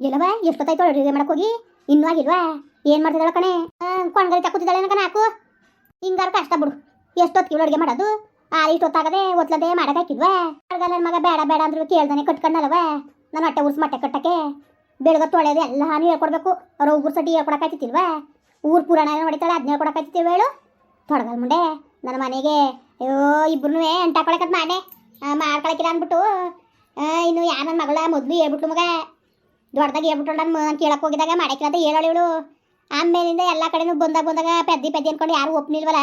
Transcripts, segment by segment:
ಎಲ್ಲವ ಎಷ್ಟೊತ್ತಾಯ್ತು ಅಡುಗೆ ಮಾಡಕ್ಕೆ ಹೋಗಿ? ಇನ್ನೂ ಆಗಿಲ್ವಾ? ಏನು ಮಾಡ್ತಿದ್ದಾಳ ಕಣೆ? ಕೊಂಡ್ಗರಿ ತಕ್ಕೂತಿದ್ದಾಳೆ ಕಣ ಹಾಕು ಹಿಂಗಾರ ಕಷ್ಟ ಬಿಡು. ಎಷ್ಟೊತ್ತಿಗೆ ಅಡುಗೆ ಮಾಡೋದು? ಆ, ಇಷ್ಟೊತ್ತಾಗದೆ ಒತ್ಲದೆ ಮಾಡಕ್ ಹಾಕಿದ್ವಾ? ಅಡ್ಗ ಮಗ ಬೇಡ ಬೇಡ ಅಂದ್ರು ಕೇಳ್ದಾನೆ ಕಟ್ಕೊಂಡಲ್ವ ನಾನು ಹೊಟ್ಟೆ ಉರ್ಸ್ ಮಟ್ಟೆ ಕಟ್ಟಕ್ಕೆ. ಬೆಳಗ್ಗೆ ತೊಳೆದು ಎಲ್ಲ ಹಾನಿ ಹೇಳ್ಕೊಡ್ಬೇಕು. ಅವ್ರ ಉಗುರು ಸಟಿ ಹೇಳ್ಕೊಡಕ್ಕಾಯ್ತಿಲ್ವಾ ಊರು ಪುರಾಣ ಹೊಡಿತಾಳೆ ಅದನ್ನ ಹೇಳ್ಕೊಡಕ್ಕಾಯ್ತಿತ್ತು ಹೇಳು? ತೊಡಗಲ್ ಮುಂಡೆ ನನ್ನ ಮನೆಗೆ, ಅಯ್ಯೋ ಇಬ್ರು ಎಂಟಾಕೊಳಕತ್ ಮಾಡೆ. ಮಾಡ್ಕೊಳಕಿಲ್ಲ ಅಂದ್ಬಿಟ್ಟು. ಇನ್ನು ಯಾ ನನ್ನ ಮಗಳ ಮೊದಲು ಹೇಳ್ಬಿಟ್ಲು ಮಗ? ದೊಡ್ಡದಾಗ ಹೇಳ್ಬಿಟ್ಟು ನಾನು ಕೇಳಕ್ಕೆ ಹೋಗಿದಾಗ ಮಾಡಕ್ಕಿಲ್ಲ ಅಂತ ಹೇಳೋಳು ಇವಳು. ಆಮೇಲಿಂದ ಎಲ್ಲ ಕಡೆನೂ ಬಂದಾಗ ಬಂದಾಗ ಪೆದ್ದಿ ಪೆದ್ದಿ ಅನ್ಕೊಂಡು ಯಾರು ಒಪ್ನಿಲ್ವಲ್ಲ.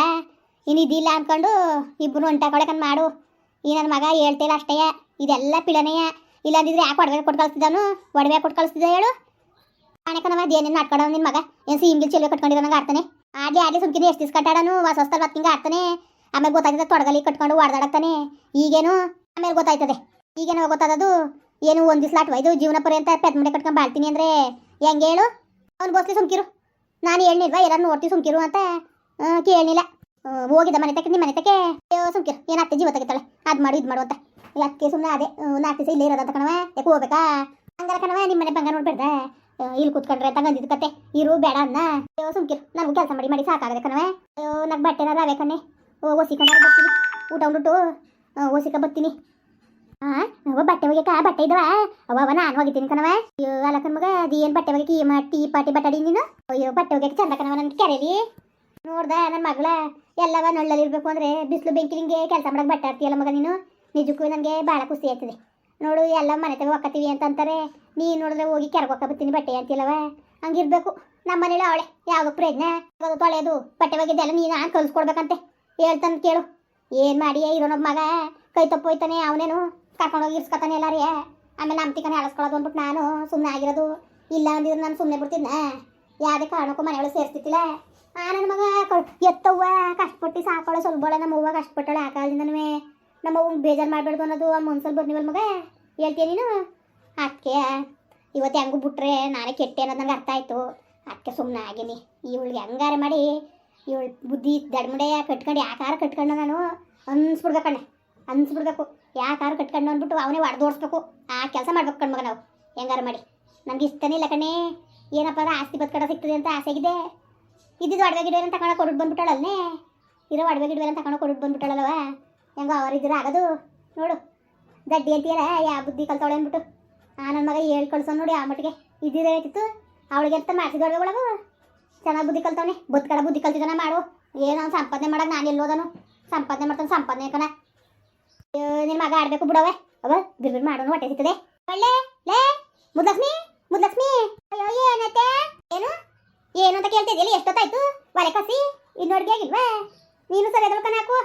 ಇನ್ನು ಇದಿಲ್ಲ ಅನ್ಕೊಂಡು ಇಬ್ಬರು ಹೊಂಟಾಕೊಳಕನ್ ಮಾಡು. ಈ ನನ್ನ ಮಗ ಹೇಳ್ತಿಲ್ಲ ಅಷ್ಟೇ. ಇದೆಲ್ಲ ಪಿಳನೆಯ ಇಲ್ಲಾಂದಿದ್ರೆ ಯಾಕೆ ಒಡವೆ ಕೊಟ್ಟು ಕಳಿಸ್ತಿದ್ದಾನು? ಒಡವೆ ಕೊಟ್ಟು ಕಳಿಸ್ತಿದ್ದ ಹೇಳು? ಕಾಣಕನವ ಅದೇನೇನು ಆಡ್ಕೊಡೋ ನಿನ್ನ ಮಗ. ಏನು ಸಿಂಗಿಲ್ ಚೆಲುವೆ ಕಟ್ಕೊಂಡಿರೋ ನಂಗೆ ಆಡ್ತಾನೆ. ಆಡ್ಲಿ ಆಡ್ಲಿ ಸುಮ್ಕಿನಿ ಎಷ್ಟು ದಿವ್ಸ ಕಟ್ಟಾಡನು. ಹೊಸ ಹೊಸ ಬತ್ತಿಂಗ ಆಡ್ತಾನೆ. ಆಮೇಲೆ ಗೊತ್ತಾಯ್ತದೆ ತೊಡಗಲಿ ಕಟ್ಕೊಂಡು ಹೊಡೆದಾಡಕ್ತಾನೆ ಈಗೇನು? ಆಮೇಲೆ ಗೊತ್ತಾಯ್ತದೆ. ಈಗೇನು ಗೊತ್ತಾದದು ಏನು ಒಂದು ದಿವಸ ಲಾಟ್ ಇದು ಜೀವನ ಪರ್ಯಂತ ಪೆದ್ ಮುಂಡೆ ಕಟ್ಕೊಂಡು ಬಾಳ್ತೀನಿ ಅಂದರೆ ಹೆಂಗೆ ಹೇಳು? ಅವ್ನು ಬೋಸ್ಲಿ ಸುಮ್ಕಿರು. ನಾನು ಹೇಳಿಲ್ವಾ ಎಲ್ಲರೂ ನೋಡ್ತೀವಿ ಸುಮ್ಕಿರು ಅಂತ. ಕೇಳಿಲ್ಲ ಹೋಗಿದ್ದ ಮನೆ ತಕ್ಕ ನಿಮ್ಮ ಮನೆ ತಕ್ಕೆ? ಸುಮ್ಕಿರು. ಏನು ಜೀವ ತೆಗಿತಾಳೆ? ಅದು ಮಾಡು, ಇದು ಮಾಡು ಅಂತ. ಯಾಕೆ ಸುಮ್ಮನೆ ಅದೇ. ನಾಲ್ಕು ದಿವಸ ಇಲ್ಲೇ ಇರೋದಂತ ಕಣವ ಯಾಕೆ ಹೋಗ್ಬೇಕಾ? ಹಂಗಾರ ಕಣವ ನಿಮ್ಮ ಮನೆ ಬಂಗಾರ ನೋಡ್ಬೇಡ್ದ? ಇಲ್ಲಿ ಕೂತ್ಕೊಂಡ್ರೆ ಅಂತ ಕತೆ. ಇರು, ಬೇಡ ಅನ್ನ. ಅಯ್ಯೋ, ಸುಮ್ಕಿರು. ನನಗೂ ಕೆಲಸ ಮಾಡಿ ಮಾಡಿ ಸಾಕಾಗದೆ ಕಣವೆ ಅಯ್ಯೋ, ನಗ್ ಬಟ್ಟೆನಾರ ಅವೇ ಕಣ್ಣೆ. ಓ ಒಸಿ ಬರ್ತೀನಿ. ಊಟ ಉಂಡುಟ್ಟು ಓಸಿಕ ಬರ್ತೀನಿ. ಆ ಅವ ಬಟ್ಟೆ ಒಗ್ಯಕ ಬಟ್ಟೆ ಇದ್ವ. ಅವ ಅವ ನಾನು ಒಗಿತೀನಿ ಕಣವ ಅಯ್ಯೋ, ಅಲಕನ್ ಮಗ, ಅದು ಏನು ಬಟ್ಟೆ ಒಗೆ ಈ ಟೀ ಪಾಟಿ ಬಟಾಡಿ ನೀನು? ಅಯ್ಯೋ, ಬಟ್ಟೆ ಒಗ್ಯಕ್ಕೆ ಚಂದ ಕಣವ ನನ್ನ ಕೆರೆಲಿ. ನೋಡ್ದ ನನ್ನ ಮಗಳ, ಎಲ್ಲವ ನಳ್ಳಲ್ಲಿ ಇರ್ಬೇಕು ಅಂದ್ರೆ ಬಿಸಿಲು ಬೆಂಕಿ ನಿಂಗೆ ಕೆಲಸ ಮಾಡಕ್ ಬಟ್ಟೆ ಆಡ್ತೀಯಲ್ಲ ಮಗ ನೀನು? ನಿಜಕ್ಕೂ ನನಗೆ ಭಾಳ ಖುಷಿ ಆಯ್ತದೆ. ನೋಡು, ಎಲ್ಲ ಮನೆ ತಗ ಒಕ್ಕತ್ತೀವಿ ಅಂತಂತಾರೆ. ನೀ ನೋಡಿದ್ರೆ ಹೋಗಿ ಕೆರಗೊಕ್ಕ ಬರ್ತೀನಿ ಬಟ್ಟೆ ಅಂತೀಯಲ್ಲವ. ಹಂಗಿರ್ಬೇಕು. ನಮ್ಮ ಮನೇಲಿ ಅವಳೆ, ಯಾವಾಗ ಪ್ರಯತ್ನ ತೊಳೆಯೋದು? ಬಟ್ಟೆ ಒಗೆದೆಲ್ಲ ನೀನು ನಾನು ಕಲ್ಸ್ಕೊಡ್ಬೇಕಂತೆ. ಹೇಳ್ತಾನೆ ಕೇಳು. ಏನ್ ಮಾಡಿ ಇರೋನೊಬ್ಬ ಮಗ? ಕೈ ತಪ್ಪೋಯ್ತಾನೆ ಅವನೇನು? ಕರ್ಕೊಂಡೋಗಿ ಇರ್ಸ್ಕೊತಾನೆ ರೀ ಆಮೇಲೆ ನಮ್ಮ ತಿಕ್ಕನೆ ಅಳಿಸ್ಕೊಳ್ಳೋದು ಅಂದ್ಬಿಟ್ಟು ನಾನು ಸುಮ್ಮನೆ ಆಗಿರೋದು. ಇಲ್ಲ ಅಂದಿದ್ರೆ ನಾನು ಸುಮ್ಮನೆ ಬಿಡ್ತಿದ್ನ. ಯಾವುದೇ ಕಾರಣಕ್ಕೂ ಮನೆಯೊಳಗೆ ಸೇರಿಸ್ತಿತ್ತಿಲ್ಲ ಆ ನನ್ನ ಮಗ ಎತ್ತವ್ವ, ಕಷ್ಟಪಟ್ಟು ಸಾಕೊಳ್ಳೋ ಸ್ವಲ್ಪ ನಮ್ಮ ಅವ್ವ ಕಷ್ಟಪಟ್ಟಳೆ ಆ ಕಾಲದಿಂದನೂ. ನಮ್ಮ ಅವ್ವಂಗೆ ಬೇಜಾರು ಮಾಡಬೇಡ್ದು ಅನ್ನೋದು ಆ ಮನ್ಸಲ್ಲಿ ಬರ್ನಿವಲ್ ಮಗ. ಹೇಳ್ತೀಯ ನೀನು? ಅದಕ್ಕೆ ಇವತ್ತು ಹೆಂಗೂ ಬಿಟ್ರೆ ನಾನೇ ಕೆಟ್ಟೆ ಅನ್ನೋದು ನಂಗೆ ಅರ್ಥ ಆಯಿತು. ಅದಕ್ಕೆ ಸುಮ್ಮನೆ ಆಗಿನಿ. ಇವಳಿಗೆ ಹೆಂಗಾರೆ ಮಾಡಿ, ಇವಳು ಬುದ್ಧಿ ದಡ್ಮಡೆಯ ಕಟ್ಕೊಂಡು, ಯಾಕಾರ ಕಟ್ಕೊಂಡು ನಾನು. ಅನ್ಸ್ಬಿಡ್ಬೇಕಣ್ಣೆ ಅನ್ಸ್ಬಿಡ್ಬೇಕು. ಯಾಕಾರ ಕಟ್ಕೊಂಡು ಅಂದ್ಬಿಟ್ಟು ಅವನೇ ಹೊಡೆದೋಡಿಸ್ಬೇಕು ಆ ಕೆಲಸ ಮಾಡ್ಬೇಕು ಕಣ್ಮಗ ನಾವು ಹೆಂಗಾರು ಮಾಡಿ. ನಮ್ಗೆ ಇಷ್ಟನೇ ಇಲ್ಲ ಕಣೇ. ಏನಪ್ಪ ಆಸ್ತಿ ಬದುಕಡ ಸಿಗ್ತದೆ ಅಂತ ಆಸೆ ಆಗಿದೆ. ಇದ್ದಿದ್ದು ಒಡವೆ ಗಿಡವೆ ಅಂತ ತಗೊಂಡು ಕೊಟ್ಟು ಬಂದ್ಬಿಟ್ಟಾಳಲ್ಲೇ. ಇರೋ ಗಿಡವೆ ಅಂತ ತಗೊಂಡು ಕೊಟ್ಟು ಬಂದ್ಬಿಟ್ಟಾಳಲ್ವ ಹೆಂಗೋ ಇದರ ಆಗೋದು. ನೋಡು. ದಡ್ಡಿ ಅಂತೀಯಲ್ಲ, ಯಾ ಬುದ್ಧಿ ಕಲ್ತವಳೆ ಅಂದ್ಬಿಟ್ಟು. ಆ ನನ್ನ ಮಗ ಹೇಳಿ ಕಳ್ಸೋ ನೋಡಿ ಆ ಮಟ್ಟಿಗೆ. ಇದ್ದಿದ್ರೆ ಆಯ್ತಿತ್ತು ಅವಳಿಗೆ ಅಂತ ಮಾಡ್ತಿದ್ದ ಒಳಗು? ಚೆನ್ನಾಗಿ ಬುದ್ಧಿ ಕಲ್ತವನೆ. ಬದುಕಡ ಬುದ್ಧಿ ಕಲ್ತಿದ್ದಾನೆ ಮಾಡು. ಏನೋ ಸಂಪಾದನೆ ಮಾಡೋಕೆ ನಾನು ಎಲ್ಲೋದನು ಸಂಪಾದನೆ ಮಾಡ್ತಾನೆ, ಸಂಪಾದನೆ ಕಣ. ನಿನ್ನ ಮಗ ಆಡ್ಬೇಕು ಬಿಡವೆ ಅವ ಬಿರ್ಬಿರ್ ಮಾಡೋನು ಹೊಟ್ಟೆ ಸಿಗ್ತದೆ ಒಳ್ಳೆ, ಲೇ, ಮುದ್ಲಕ್ಷ್ಮಿ ಮುದ್ಲಕ್ಷ್ಮಿ. ಅಯ್ಯೋ, ಏನತ್ತೆ? ಏನು? ಏನು ಅಂತ ಕೇಳ್ತಿದ್ಯಲ್ಲ ಎಷ್ಟೊತ್ತಾಯ್ತು? ಒಲೆ ಕಸಿ ಇನ್ನು ಅಡುಗೆ ಆಗಿಲ್ವಾ? ನೀನು ಸರಿ ಕಣಾಕು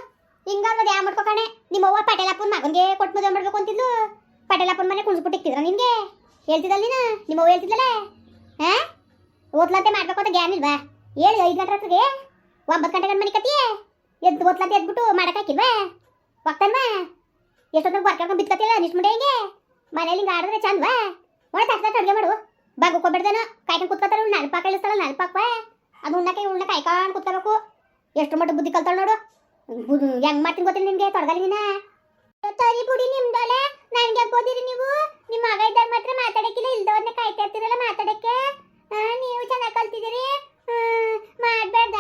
ಹಿಂಗಲ್ವದು ಯಾವ ಮಾಡ್ಕೊಕಣೆ ನಿಮ್ಮ ಅವ್ವ ಪಟೇಲಪ್ಪನ ಮಗನಿಗೆ ಕೊಟ್ಟು ಮದುವೆ ಮಾಡ್ಬೇಕು ಅಂತಿದ್ಲು. ಪಟೇಲಪ್ಪನ ಮನೆ ಕುಣಿಸ್ಬಿಟ್ಟಿಕ್ತಿದ್ರ ನಿನ್ಗೆ? ಹೇಳ್ತಿದ್ದಲ್ಲ ನೀನು? ನಿಮ್ಮವ್ವ ಹೇಳ್ತಿದ್ದಲ್ಲ ಹಾ ಓದ್ಲಂತೆ ಮಾಡ್ಬೇಕು ಅಂತ ಗ್ಯಾನ್ ಇಲ್ವಾ? ಹೇಳಿ ಐದು ಗಂಟೆ ರಾತ್ರಿಗೆ ಒಂಬತ್ತು ಗಂಟೆ ಗಂಟೆ ಮನೆ ಕತ್ತಿ ಎದ್ದು ಓದ್ಲಂತೆ ಎದ್ಬಿಟ್ಟು ಮಾಡಕ್ಕಾಕಿಲ್ವಾ ಒಕ್ಕನ್ವಾ ಎಷ್ಟೊತ್ತಿಗೆ ಬರ್ಕೊಂಡು ಬಿತ್ಕತ್ತಿಲ್ಲ ನಿಷ್ಟು ಮುಂಡೆ ಹಿಂಗೆ? ಮನೇಲಿ ಹಿಂಗೆ ಆಡಿದ್ರೆ ಚಂದವಾ? ಒಳ್ಳೆ ತಕ್ಕ ಅಡುಗೆ ಮಾಡು. ಬಾಗುಕೋಬಿಡ್ದೇನೋ ಕಾಯ್ಕೊಂಡು ಕುತ್ಕೋತಾರೆ ಇವ್ಳು ನಲ್ಪಾಕ ಇಳಿಸ್ತಾಳ ನಲ್ಪಾಕ್ವಾ ಅದು ಉಣ್ಣಕ್ಕೆ ಉಣ್ಣ ಕಾಯ್ಕೊಂಡು ಕುತ್ಕೋಬೇಕು. ಎಷ್ಟು ಮಟ್ಟ ಬುದ್ಧಿ ಕಲ್ತಾಳ ನೋಡು. ಹೆಂಗ್ ಮಾಡ್ತೀನಿ ಗೊತ್ತಿಲ್ಲ ನಿನ್ಗೆ, ತೊಡಗಲಿ ನೀನ? ತರಿ ಬುಡಿ ನಿಮ್ದೊಳೆ ನನ್ಗೆ ಓದಿರಿ ನೀವು? ನಿಮ್ಮ ಮಗ ಇದ್ದಾಗ ಮಾತ್ರ ಮಾತಾಡಕ್ಕಿಲ್ಲ ಇಲ್ದವ್ರನ್ನ ಕಾಯ್ತಾ ಇರ್ತೀರಲ್ಲ ಮಾತಾಡಕ್ಕೆ ಆ, ನೀವು ಚೆನ್ನಾಗಿ ಕಲ್ತಿದ್ದೀರಿ ಮಾಡ್ಬೇಡ್ದ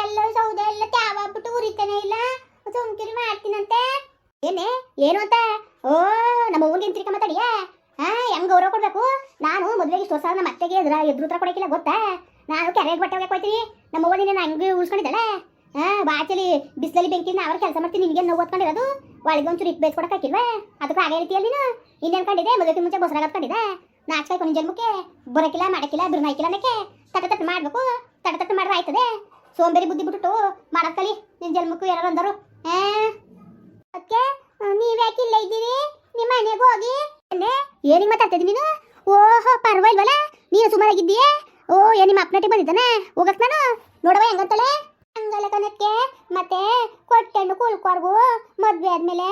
ಎಲ್ಲ ಸೌದೆ ಎಲ್ಲ ತ್ಯಾವಾಗ್ಬಿಟ್ಟು ಉರಿತಾನೆ ಇಲ್ಲ ಸುಮ್ಕಿರಿ ಮಾಡ್ತೀನಂತೆ ಏನೇ ಏನು ಅಂತ ಓ ನಮ್ಮ ಅವ್ವನಿಗೆ ತಿರ್ಕ ಮಾತಾಡಿಯ ಹಾ ಹೆಂಗ್ ಗೌರವ ಕೊಡ್ಬೇಕು ನಾನು ಮದುವೆಗೆ ಇಷ್ಟು ನಮ್ಮ ಅತ್ತೆಗೆ ಎದುರ ಎದುರು ಉತ್ತರ ಕೊಡಕ್ಕಿಲ್ಲ, ಗೊತ್ತಾ? ನಾನು ಕೆರೆಗೆ ಬಟ್ಟೆ ಹೋಗಕ್ಕೆ ಹೋಯ್ತೀನಿ. ನಮ್ಮ ಅವ್ವ ನಾನು ಹಂಗೆ ಉಳ್ಸ್ಕೊಂಡಿದ್ದಾಳೆ? ಹಾಂ ಬಾಚಲಿ, ಬಿಸಿಲಲ್ಲಿ ಬೆಂಕಿನ ಅವ್ರ ಕೆಲಸ ಮಾಡ್ತೀನಿ, ನಿನಗೆ ನೋವು ಓದ್ಕೊಂಡಿರೋದು ಒಳಗೆ ಒಂಚೂರು ಇಟ್ಟು ಬೇಸ್ಕೊಡಕ್ ಹಾಕಿಲ್ವಾ? ಅದಕ್ಕೆ ಹಾಗೆ ರೀತಿಯಲ್ಲಿ ನೀನು ಇನ್ನೇನು ಕಂಡಿದೆ? ಮದುವೆ ಮುಂಚೆ ಬಸರಾಗ ಕಂಡಿದೆ ನಾಚ್ಕಾಯಿ ಕೊನೆ ಜನ್ಮಕ್ಕೆ ಬರೋಕಿಲ್ಲ ಮಾಡಕ್ಕಿಲ್ಲ ಬಿರ್ನ ಹಾಕಿಲ್ಲ ಅನ್ನಕ್ಕೆ. ತಟ ತಟ್ಟು ಮಾಡಬೇಕು. ತಟ ತಟ್ಟು ಮಾಡ್ರೆ ಆಯ್ತದೆ. ಸೋಂಬೇರಿ ಬುದ್ಧಿ ಬಿಟ್ಬಿಟ್ಟು ಮಾಡಕ್ಕಲಿ ನಿನ್ನ ಜನ್ಮಕ್ಕೂ ಯಾರು ಅಂದರು ಹಾಂ ಅದಕ್ಕೆ ನೀವ್ಯಾಕೆ ಇಲ್ಲ ಇದ್ದೀರಿ? ನಿಮ್ಮ ಮನೆಗೆ ಹೋಗಿ. ಏನಿಗೆ ಮಾತಾಡ್ತಾ ಇದ್ದೀನಿ ನೀನು? ಓಹೋ, ಪರವಾಗಿಲ್ವಲ್ಲ? ನೀನು ಸುಮಾರಾಗಿದ್ದೀಯೇ? ಓ, ಏ, ನಿಮ್ಮ ಅಪ್ನಟಿ ಬಂದಿದ್ದಾನೆ? ಹೋಗಕ್ ನಾನು? ನೋಡವ ಹೆಂಗಂತಾಳೆ? ಹಂಗಲ್ಲ ಕನಕ್ಕೆ ಮತ್ತೆ ಕೊಟ್ಟೆಣ್ಣು ಕುಲ್ಕೋರ್ಗು ಮದ್ವೆ ಆದ್ಮೇಲೆ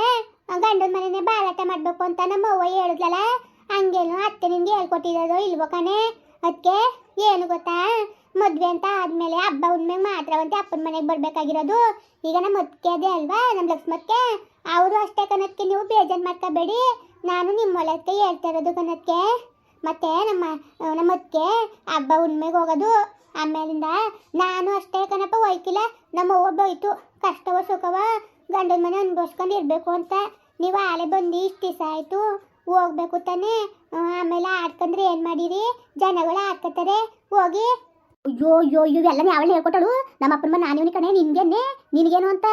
ಗಂಡನ ಮನೆನೇ ಬಾಳಾಟ ಮಾಡ್ಬೇಕು ಅಂತ ನಮ್ಮ ಅವ್ವ ಹೇಳಿದ್ಲಲ್ಲ? ಹಂಗೇನು ಅತ್ತೆ ನಿನ್ಗೆ ಹೇಳ್ಕೊಟ್ಟಿರೋದು ಇಲ್ವೋ ಕಣೆ? ಅದಕ್ಕೆ ಏನು ಗೊತ್ತಾ? ಮದ್ವೆ ಅಂತ ಆದ್ಮೇಲೆ ಹಬ್ಬ ಮಾತ್ರ ಅಂತ ಅಪ್ಪನ ಮನೆಗೆ ಬರ್ಬೇಕಾಗಿರೋದು. ಈಗ ನಮ್ಮ ಅದಕ್ಕೆ ಅದೇ ಅಲ್ವಾ, ನಮ್ಮ ಲಕ್ಷ್ಮಕ್ಕೆ ಅವರು ಅಷ್ಟೇ ಕನಕ್ಕೆ ನೀವು ಬೇಜಾರು ಮಾಡ್ಕೋಬೇಡಿ. ನಾನು ನಿಮ್ಮ ಹೊಲಕ್ಕೆ ಹೇಳ್ತಾ ಇರೋದು ಕನಕ್ಕೆ ಮತ್ತೆ ನಮ್ಮ ನಮ್ಮ ಅತ್ತಿಗೆ ಹಬ್ಬ ಹುಣ್ಮೆಗೆ ಹೋಗೋದು. ಆಮೇಲಿಂದ ನಾನು ಅಷ್ಟೇ ಕಣಪ್ಪ ಒಯ್ಕಿಲ್ಲ ನಮ್ಮ ಒಬ್ಬ ಬೈತು ಕಷ್ಟವ ಸುಖವ ಗಂಡನ ಮನೆ ಅನ್ಭವಿಸ್ಕೊಂಡು ಇರಬೇಕು ಅಂತ. ನೀವು ಆಲೆ ಬಂದು ಇಷ್ಟು ದಿವಸ ಆಯಿತು, ಹೋಗ್ಬೇಕು ತಾನೇ. ಆಮೇಲೆ ಆಡ್ಕೊಂಡ್ರೆ ಏನು ಮಾಡಿರಿ? ಜನಗಳು ಆಡ್ಕೊತಾರೆ ಹೋಗಿ. ಅಯ್ಯೋ ಅಯ್ಯೋ ಅಯ್ಯೋ ಎಲ್ಲ ಯಾವಳು ಹೇಳ್ಕೊಟ್ಟಳು? ನಮ್ಮ ಅಪ್ಪನ ನಾನು ಕಣೆ, ನಿನ್ಗೇನೆ? ನಿನಗೇನು ಅಂತ?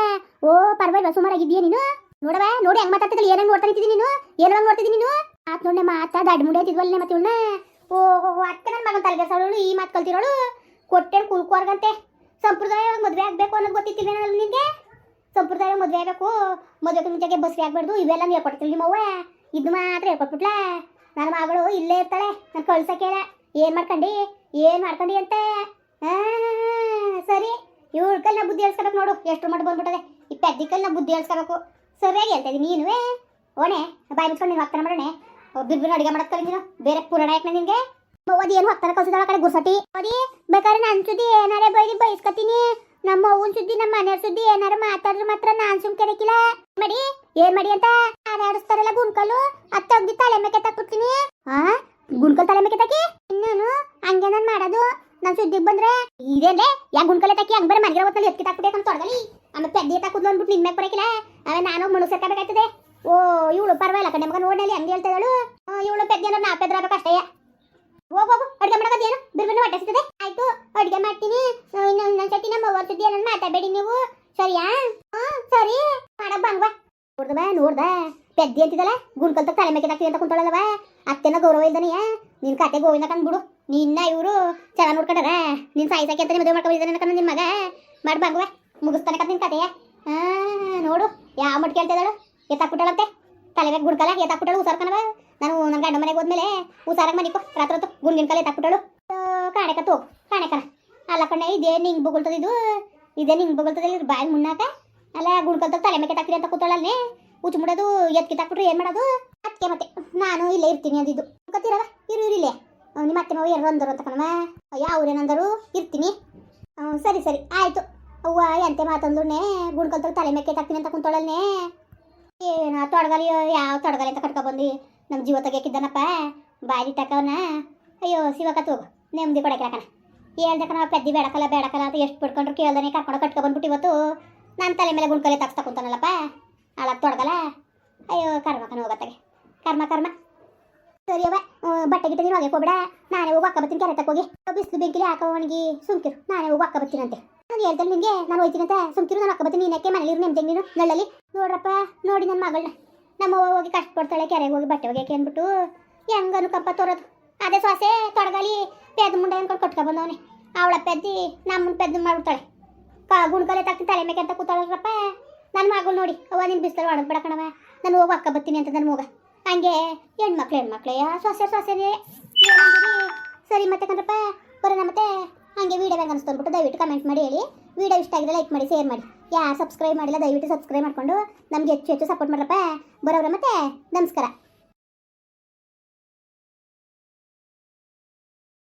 ಓ, ಪರವಾಗಿಲ್ಲ, ಸುಮಾರಾಗಿದ್ದೀಯ ನೀನು? ನೋಡವ ನೋಡಿ ಹೆಂಗ್ ಮಾತಾಡ್ತಿದ್ದಲ್ಲ ಏನಂಗ್ ನೋಡ್ತಾ ಇದ್ದೀನಿ ನೀನು? ಏನಂಗೆ ನೋಡ್ತಿದ್ದೀನಿ ನೀನು? ಆತ್ ನೋಡೆ ಮಾತಾ ದಡ್ ಮುಡಿ ಅಂತಿದ್ವಲ್ಲ ಮತ್ತೆ ಉಣ್ಣ ಓ ಅತ್ತೆ ನನ್ನ ಮಗನ ತಲೆಗೆಸವಳು ಈ ಮಾತು ಕಲ್ತಿರೋಳು. ಕೊಟ್ಟೆ ಕುಲ್ಕೋರ್ಗಂತೆ ಸಂಪ್ರದಾಯ ಮದುವೆ ಆಗಬೇಕು ಅನ್ನೋದು ಗೊತ್ತಿತ್ತಿಲ್ಲ ನಿನಗೆ? ಸಂಪ್ರದಾಯ ಮದುವೆ ಆಗಬೇಕು. ಮದುವೆ ಮುಂಚೆಗೆ ಬಸ್ಗೆ ಆಗ್ಬಾರ್ದು. ಇವೆಲ್ಲ ಹೇಳ್ಕೊಡ್ತಿಲ್ಲ ನಿಮ್ಮವ್ವ. ಇದು ಮಾತ್ರ ಹೇಳ್ಕೊಟ್ಬಿಟ್ಲಾ. ನನ್ನ ಮಗಳು ಇಲ್ಲೇ ಇರ್ತಾಳೆ. ನಾನು ಕಳ್ಸಕ್ಕೇಳ ಏನು ಮಾಡ್ಕೊಂಡಿ? ಏನು ಮಾಡ್ಕೊಂಡಿ ಅಂತ? ಸರಿ. ಇವಳ ನಾ ಬುದ್ಧಿ ಹೇಳ್ಸ್ಕೊಬೇಕು ನೋಡು. ಎಷ್ಟು ಮಟ್ಟ ಬಂದ್ಬಿಟ್ಟದೆ. ಈ ಪೆದ್ದಿಕಲ್ ನಾ ಬುದ್ಧಿ ಹೇಳ್ಸ್ಕೊಬೇಕು ಸರಿಯಾಗಿ ಹೇಳ್ತಾ ಇದೀನಿ ನೀನುವೇ? ಓಣೆ, ಬಾಯಿ ಮುಚ್ಕೊಂಡು ನೀನು ಹಾಕ್ತಾನೆ ಮಾಡೋಣ ಬಿರ್ಬಿನ ಅಡಿಗೆ ಮಾಡಕ್ ಕಲಿ ನೀನು ಬೇರೆ ಪುರಾಣ ಯಾಕೆ ನಿನಗೆ? ಓದಿ ಏನು ಹಾಕ್ತಾನೆ ಕಲ್ಸಿದಾಳ ಕಡೆ ಗುರ್ಸಟಿ ಓದಿ ಬೇಕಾದ್ರೆ ನನ್ನ ಸುದ್ದಿ ಏನಾರೇ ಬೈದಿ ಬಯಸ್ಕತೀನಿ ನಮ್ಮ ಅವ್ವನ ಸುದ್ದಿ, ನಮ್ಮ ಮನೆಯವ್ರ ಸುದ್ದಿ ಏನಾರ ಮಾತಾಡಿದ್ರೆ ಮಾತ್ರ ನಾನ್ ಸುಮ್ ಕೆಡಕಿಲ್ಲ ಮಡಿ, ಏನ್ ಮಡಿ ಅಂತ? ಆಡಿಸ್ತಾರಲ್ಲ ಗುಣ್ಕಲ್ಲು ಅತ್ತ ತೆಗ್ದು ತಲೆ ಮೇಕೆ ತಕ್ಬಿಡ್ತೀನಿ ಹಾ ಗುಣ್ಕಲ್ ತಲೆ ಮೇಕೆ ತಾಕಿ ಇನ್ನೇನು? ಹಂಗೆ ನಾನು ಮಾಡೋದು. ನಾನು ಸುದ್ದಿಗೆ ಬಂದ್ರೆ ಇದೇನೆ ಯಾ ಗುಣ್ಕಲೆ ತಕ್ಕಿ ಹಂಗ್ ಬರೀ ಮನೆಗೆ ಹೊತ್ತಲ್ಲಿ ಎತ್ತಿ ತಾಕ್ಬಿಟ್ಟೆ ಅಂತ ತೊಡಗಲಿ ಆಮೇಲೆ ಪೆದ್ದಿ ತಾಕುದ್ಲು ಅಂದ್ಬಿಟ್ಟು ನಿನ್ನೆ ಬರಕಿಲ್ಲ. ಆಮೇಲೆ ನಾನು ಮನುಷ್ಯ ಸೇರ್ಕೋಬೇಕಾಯ್ತದೆ ಓ, ಇವಳು ಪರವಾಗಿಲ್ಲ ಕಣ್ಣೆ ಮಗ ನೋಡಲಿ ಹಂಗೆ ಹೇಳ್ತಾ ಇದ್ದಾಳು. ಇವಳು ಅಂದ್ರೆ ನಾ ಪೆದ್ರಾಗಬೇಕು ಅಷ್ಟೇ. ಹೋಗು ಹೋಗು, ಅಡುಗೆ ಮಾಡೋದೇನು ಬಿರ್ಬಿನ ಹೊಟ್ಟೆ ಸಿಗ್ತದೆ ಆಯ್ತು, ಅಡುಗೆ ಮಾಡ್ತೀನಿ. ಇನ್ನು ಇನ್ನೊಂದ್ಸತಿ ನಮ್ಮ ಅವ್ರ ಸುದ್ದಿ ಏನನ್ನ ಮಾತಾಡಬೇಡಿ ನೀವು. ಸರಿಯಾ? ಹಾ ಸರಿ. ಮಾಡಕ್ ಬಂಗ್ವಾ ನೋಡ್ದವ ನೋಡ್ದ ಪೆದ್ದಿ ಅಂತಿದ್ದಲ್ಲ ಗುಣ್ಕಲ್ತ ತಲೆ ಮೇಕೆ ಹಾಕ್ತೀನಿ ಅಂತ ಕುಂತಳಲ್ಲವ. ಅತ್ತೆನ ಗೌರವ ಇಲ್ದನೆಯ ನಿನ್ ಕತೆ ಗೋವಿಂದ ಕಂಡ್ಬಿಡು ನಿನ್ನ ಇವರು ಚೆನ್ನಾಗಿ ನೋಡ್ಕೊಂಡಾರ. ನಿನ್ ಸಾಯಿ ಸಾಕಿ ಅಂತ ಮದುವೆ ಮಾಡ್ಕೊಂಡಿದ್ದಾನೆ ಕಣ ನಿನ್ ಮಗ. ಮಾಡಿ ಬಂಗ್ವಾ ಮುಗಿಸ್ತಾನೆ ಕತ್ ನಿನ್ ಕತೆಯ. ಹಾ ನೋಡು, ಯಾವ ಮಟ್ ಕೇಳ್ತಾ ಇದ್ದಾಳು. ಎತ್ತಾಕ್ಬಿಟ್ಟಾಳಂತೆ ತಲೆಗೆ ಗುಡ್ಕಲ್ಲ ಎತ್ತಾಕ್ಬಿಟ್ಟಾಳು ಉಸಾರ್ಕನವ ನಾನು ನನ್ನ ಗಂಡ ಮನೆಗೆ ಹೋದ್ಮೇಲೆ ಹುಷಾರಾಗಿ ಮನಿಕೋ ರಾತ್ರಿ ಹೊತ್ತು ಗುಂಡಿನ ಕಲೆ ಎತ್ತಾಕ್ಬಿಟ್ಟಳು ಕಾಣೆ ಕತ್ತು ಕಾಣೆ ಕಣ. ಅಲ್ಲ ಕಣ್ಣೆ ಇದೇ ನಿಂಗೆ ಬೊಗಳ್ತದ ಇದು? ನಿಂಗೆ ಬೊಗಳ್ತದ ಇಲ್ಲಿ ಬಾಯಿ ಮುನ್ನಾಕ? ಅಲ್ಲ ಗುಣ್ಕಲ್ತ ತಲೆ ಮೇಲೆ ತಾಕ್ರಿ ಅಂತ ಕೂತಾಳಲ್ಲೇ ಮುಡೋದು ಎತ್ಕಿ ತಾಕ್ಬಿಟ್ರೆ ಏನು ಮಾಡೋದು? ಅದಕ್ಕೆ ಮತ್ತೆ ನಾನು ಇಲ್ಲೇ ಇರ್ತೀನಿ ಅಂದಿದ್ದು. ಗೊತ್ತಿರವ? ಇರು ಇರು ಇಲ್ಲೇ. ಅಹ್, ನಿಮ್ಮ ಅತ್ತೆ ಮಾವ ಎರಡು ಅಂದರು ಅಂತ ಕಣವ ಅಯ್ಯ ಅವ್ರೇನಂದರು ಇರ್ತೀನಿ. ಸರಿ ಸರಿ ಆಯಿತು. ಅವ್ವ ಎಂತೆ ಮಾತಂದ್ರೆ ಗುಣ್ಕಲ್ತ ತಲೆ ಮೇಲೆ ತಾಕ್ತೀನಿ ಅಂತ ಕುಂತಾಳಲ್ನೇ ಏನ ತೊಡಗಲಿ ಯಾವ ತೊಡಗಲಿ ಅಂತ ಕಟ್ಕೊ ಬಂದು? ನಮ್ಮ ಜೀವ ತೆಗಿಯಕ್ಕಿದ್ದಾನಪ್ಪ ಬಾಯಿ ತಕವನ ಅಯ್ಯೋ ಶಿವಕ ಹೋಗು ನೆಮ್ಮದಿ ಕೊಡಕಣ ಕಣ ಹೇಳ್ದೆ ಕಣ, ಪೆದ್ದಿ ಬೇಡಕಲ್ಲ ಬೇಡಕಲ್ಲ ಅಂತ ಎಷ್ಟು ಬಿಡ್ಕೊಂಡ್ರು ಕೇಳ್ದಾನೆ ಕರ್ಕೊಂಡು ಕಟ್ಕೊ ಬಂದ್ಬಿಟ್ಟು ಇವತ್ತು. ನನ್ನ ತಲೆ ಮೇಲೆ ಗುಂಡ್ಕಲೆ ತಗ್ಸ್ತಾ ಕುಂತಾನಲ್ಲಪ್ಪ. ಅಳಕ್ ತೊಡಗಲ್ಲ. ಅಯ್ಯೋ, ಕರ್ಮ ಕಣ ಹೋಗತ್ತಾಗೆ ಕರ್ಮ ಕರ್ಮ. ಸರಿ ಅವ ಬಟ್ಟೆ ಗಿಟ್ಟೆ ನೀನು ಹೋಗಕ್ಕೆ ಹೋಗ್ಬೇಡ. ನಾನೇ ಹೋಗಿ, ಅಕ್ಕ ಕೆರೆ ಹೋಗಿ. ಬಿಸಿಲು ಬೆಂಕಿಲಿ ಹಾಕೋ ಒಣಗಿ ಸುಮ್ಕಿರು. ನಾನೇ ಹೋಗಿ, ಅಕ್ಕ ಬರ್ತೀನಂತೆ ನಾನು ಹೇಳ್ತೇನೆ ನಿನಗೆ ನಾನು ಹೋಯ್ತೀನಂತೆ ಸುಮ್ಕಿರು, ನಾನು ಅಕ್ಕ ಬರ್ತೀನಿ. ನೀನಕ್ಕೆ ಮನೇಲಿ ನೆಮ್ಮದಿ ನೀನು, ನಳ್ಳಲ್ಲಿ. ನೋಡ್ರಪ್ಪ, ನೋಡಿ ನನ್ನ ಮಗಳನ್ನ ನಮ್ಮ ಅವ್ವ ಹೋಗಿ ಕಷ್ಟಪಡ್ತಾಳೆ ಕೆರೆಗೆ ಹೋಗಿ ಬಟ್ಟೆ ಒಗೆಯಕ್ಕೆ ಅಂದ್ಬಿಟ್ಟು. ಹೆಂಗನು ಕಪ್ಪ ತೋರೋದು. ಅದೇ ಸೊಸೆ, ತೊಡಗಲಿ, ಪೆದ್ದು ಮುಂಡೆ ಅನ್ಕೊಂಡು ಕಟ್ಕೊ ಬಂದವನೆ. ಅವಳ ಪೆದ್ದಿ ನಮ್ಮನ್ನ ಪೆದ್ದು ಮಾಡ್ಬಿಡ್ತಾಳೆ. ಕಾ ಗುಣ್ಕಲೆ ತಕ್ಕ ತಲೆ ಮೇಲೆ ಅಂತ ಕೂತಾಳಪ್ಪ ನನ್ನ ಮಗಳು ನೋಡಿ, ಅವ್ವ ನಿನ್ನ ಹೊಡೆದ್ ಬಿಡ ಕಣವ ನಾನು ಹೋಗಿ ಅಕ್ಕ ಬರ್ತೀನಿ ಅಂತ ನನ್ನ ಮಗ. ಹಂಗೆ ಹೆಣ್ಮಕ್ಳು, ಹೆಣ್ಮಕ್ಳೇ ಸೊಸೆ, ಸೊಸೆನೇ? ಸರಿ ಮತ್ತೆ ಕಣ್ರಪ್ಪ, ಬರೋಣ ಮತ್ತೆ. ಹಂಗೆ ವೀಡಿಯೋ ಹೆಂಗೆ ಅನಿಸ್ತು ಅಂದ್ಬಿಟ್ಟು ದಯವಿಟ್ಟು ಕಮೆಂಟ್ ಮಾಡಿ, ಹೇಳಿ. ವೀಡಿಯೋ ಇಷ್ಟ ಆಗಿದ್ರೆ ಲೈಕ್ ಮಾಡಿ ಶೇರ್ ಮಾಡಿ. ಯಾ ಸಬ್ಸ್ಕ್ರೈಬ್ ಮಾಡಿಲ್ಲ ದಯವಿಟ್ಟು ಸಬ್ಸ್ಕ್ರೈಬ್ ಮಾಡ್ಕೊಂಡು ನಮ್ಗೆ ಹೆಚ್ಚು ಹೆಚ್ಚು ಸಪೋರ್ಟ್ ಮಾಡ್ರಪ್ಪ ಬರೋವ್ರ ಮತ್ತೆ ನಮಸ್ಕಾರ.